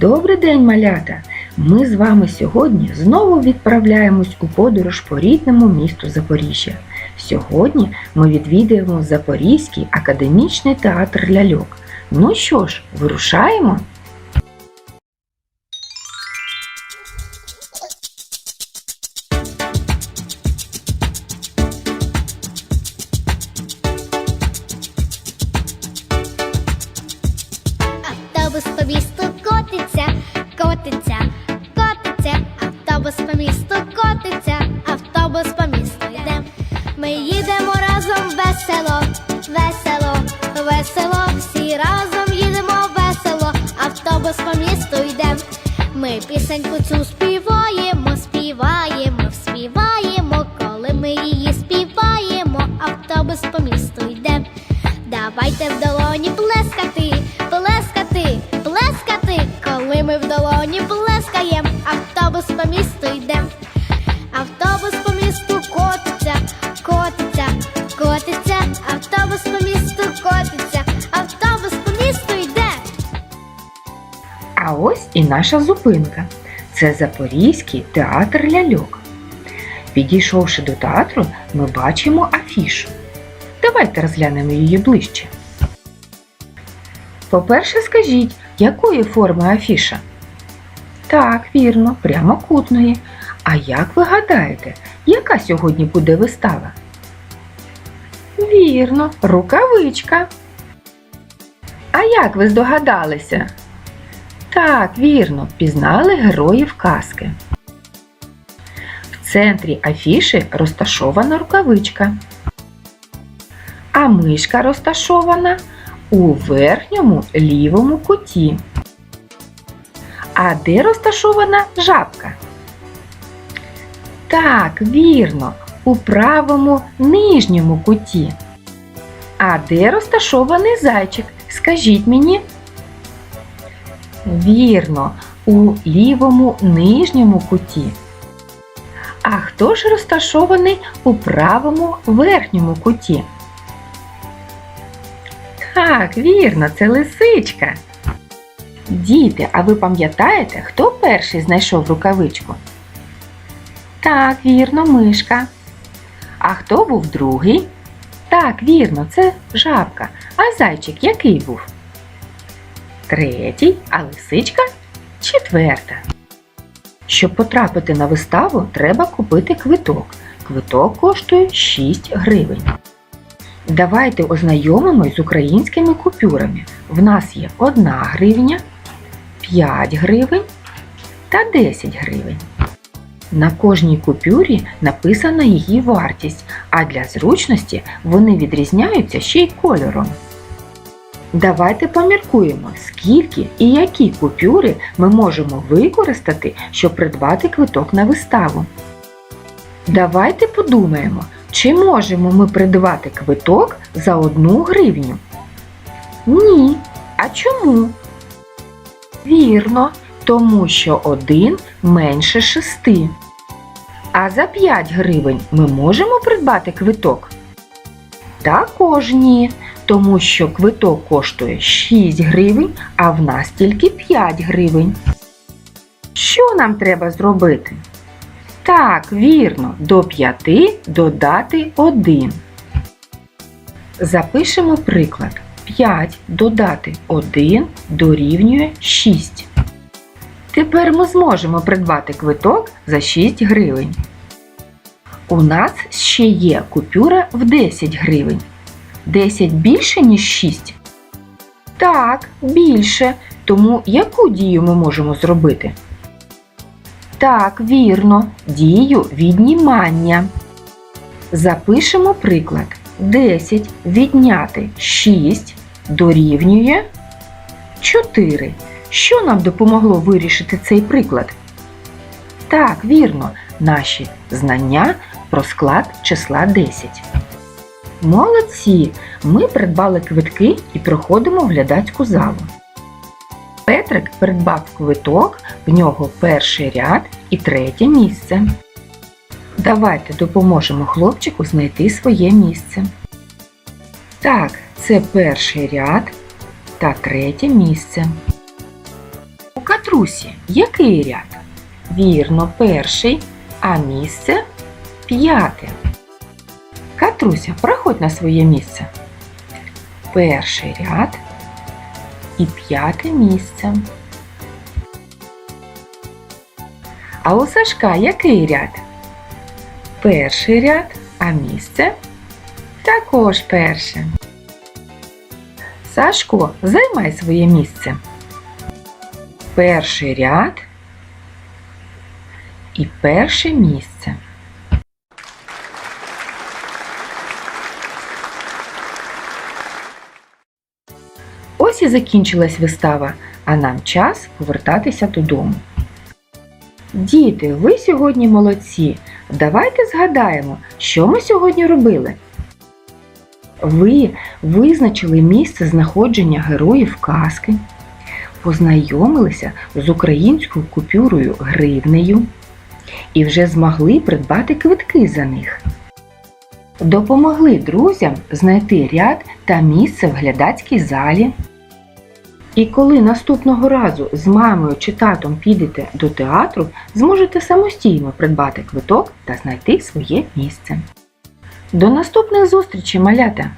Добрий день, малята! Ми з вами сьогодні знову відправляємось у подорож по рідному місту Запоріжжя. Сьогодні ми відвідаємо Запорізький академічний театр ляльок. Ну що ж, вирушаємо? Пісеньку цю співаємо, співаємо, співаємо, коли ми її співаємо, автобус по місту йде. Давайте в долоні плескати, і наша зупинка. Це Запорізький театр ляльок. Підійшовши до театру, ми бачимо афішу. Давайте розглянемо її ближче. По-перше, скажіть, якої форми афіша? Так, вірно, прямокутної. А як ви гадаєте, яка сьогодні буде вистава? Вірно, рукавичка. А як ви здогадалися? Так, вірно, пізнали героїв казки. В центрі афіши розташована рукавичка. А мишка розташована у верхньому лівому куті. А де розташована жабка? Так, вірно, у правому нижньому куті. А де розташований зайчик? Скажіть мені. Вірно, у лівому нижньому куті. А хто ж розташований у правому верхньому куті? Так, вірно, це лисичка. Діти, а ви пам'ятаєте, хто перший знайшов рукавичку? Так, вірно, мишка. А хто був другий? Так, вірно, це жабка. А зайчик який був? Третій, а лисичка четверта. Щоб потрапити на виставу, треба купити квиток. Квиток коштує 6 гривень. Давайте ознайомимось з українськими купюрами. В нас є 1 гривня, 5 гривень та 10 гривень. На кожній купюрі написана її вартість, а для зручності вони відрізняються ще й кольором. Давайте поміркуємо, скільки і які купюри ми можемо використати, щоб придбати квиток на виставу. Давайте подумаємо, чи можемо ми придбати квиток за одну гривню? Ні. А чому? Вірно, тому що один менше шести. А за 5 гривень ми можемо придбати квиток? Також ні, тому що квиток коштує 6 гривень, а в нас тільки 5 гривень. Що нам треба зробити? Так, вірно, до 5 додати 1. Запишемо приклад. 5 додати 1 дорівнює 6. Тепер ми зможемо придбати квиток за 6 гривень. У нас ще є купюра в 10 гривень. 10 більше, ніж 6? Так, більше. Тому яку дію ми можемо зробити? Так, вірно, дію віднімання. Запишемо приклад. 10 відняти 6 дорівнює 4. Що нам допомогло вирішити цей приклад? Так, вірно, наші знання про склад числа 10. Молодці! Ми придбали квитки і проходимо в глядацьку залу. Петрик придбав квиток, в нього перший ряд і третє місце. Давайте допоможемо хлопчику знайти своє місце. Так, це перший ряд та третє місце. У Катрусі, який ряд? Вірно, перший, а місце п'яте. Катруся, проходь на своє місце. Перший ряд і п'яте місце. А у Сашка який ряд? Перший ряд, а місце також перше. Сашко, займай своє місце. Перший ряд і перше місце. Ось і закінчилась вистава, а нам час повертатися додому. Діти, ви сьогодні молодці. Давайте згадаємо, що ми сьогодні робили. Ви визначили місце знаходження героїв казки, познайомилися з українською купюрою гривнею і вже змогли придбати квитки за них. Допомогли друзям знайти ряд та місце в глядацькій залі. І коли наступного разу з мамою чи татом підете до театру, зможете самостійно придбати квиток та знайти своє місце. До наступних зустрічей, малята!